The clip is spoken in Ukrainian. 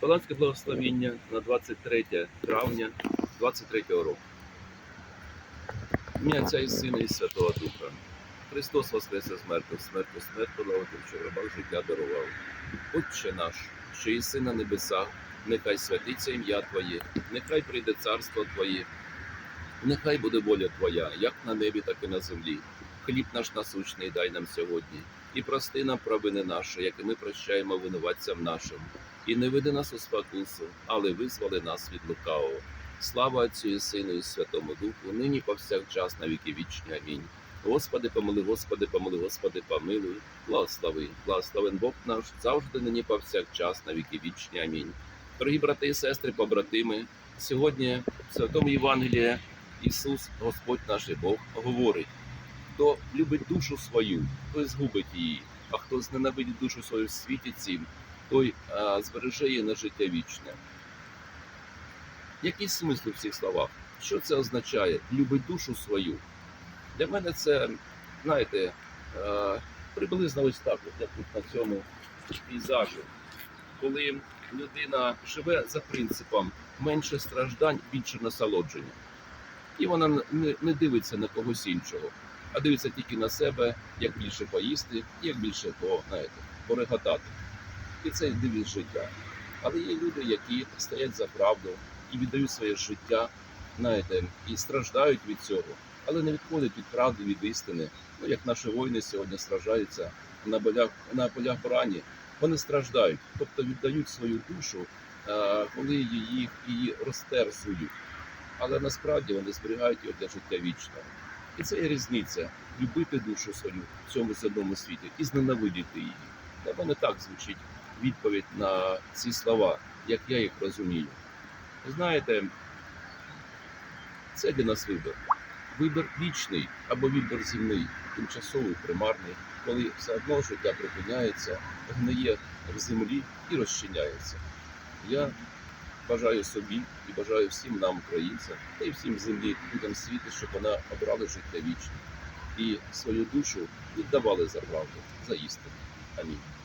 Палацьке благословіння на 23 травня 23 року. Ім'я Отця і Сина і Святого Духа. Христос воскресе з мертвих, смертю смерть полагодив, що рабах життя дарував. Отче наш, що єси на небесах, нехай святиться ім'я Твоє, нехай прийде царство Твоє, нехай буде воля Твоя, як на небі, так і на землі. Хліб наш насущний дай нам сьогодні, і прости нам провини наші, як і ми прощаємо винуватцям нашим. І не веди нас у спокусу, але визволи нас від лукавого. Слава Отцю і Сину і Святому Духу, нині повсякчас на віки вічні. Амінь. Господи, помили, Господи, помили, Господи, помилуй, благослови, благословен Бог наш, завжди нині повсякчас на віки вічні. Амінь. Дорогі брати і сестри, побратими, сьогодні в Святому Євангелії Ісус, Господь наш Бог, говорить: хто любить душу свою, той згубить її, а хто зненавидить душу свою в світі цім, той а, збереже її на життя вічне. Який смисл в цих словах? Що це означає? Любить душу свою. Для мене це, знаєте, приблизно ось так, як тут на цьому пейзажі. Коли людина живе за принципом менше страждань, більше насолодження. І вона не дивиться на когось іншого, а дивиться тільки на себе, як більше поїсти, як більше по, знаєте, пореготати. І це девіз життя. Але є люди, які стоять за правду і віддають своє життя, знаєте, і страждають від цього, але не відходять від правди, від істини. Ну, як наші воїни сьогодні страждаються на полях, на полях брані. Вони страждають, тобто віддають свою душу, е, коли її, її розтерсують. Але насправді вони зберігають її для життя вічного. І це є різниця любити душу свою в цьому земному світі і зненавидіти її. Для мене так звучить відповідь на ці слова, як я їх розумію. Знаєте, це для нас вибір. Вибір вічний або вибір земний, тимчасовий, примарний, коли все одно життя припиняється, гниє в землі і розчиняється. Я бажаю собі і бажаю всім нам, українцям, та й всім землі, людям світу, щоб вона обрала життя вічне і свою душу віддавали за правду, за істину. Амінь.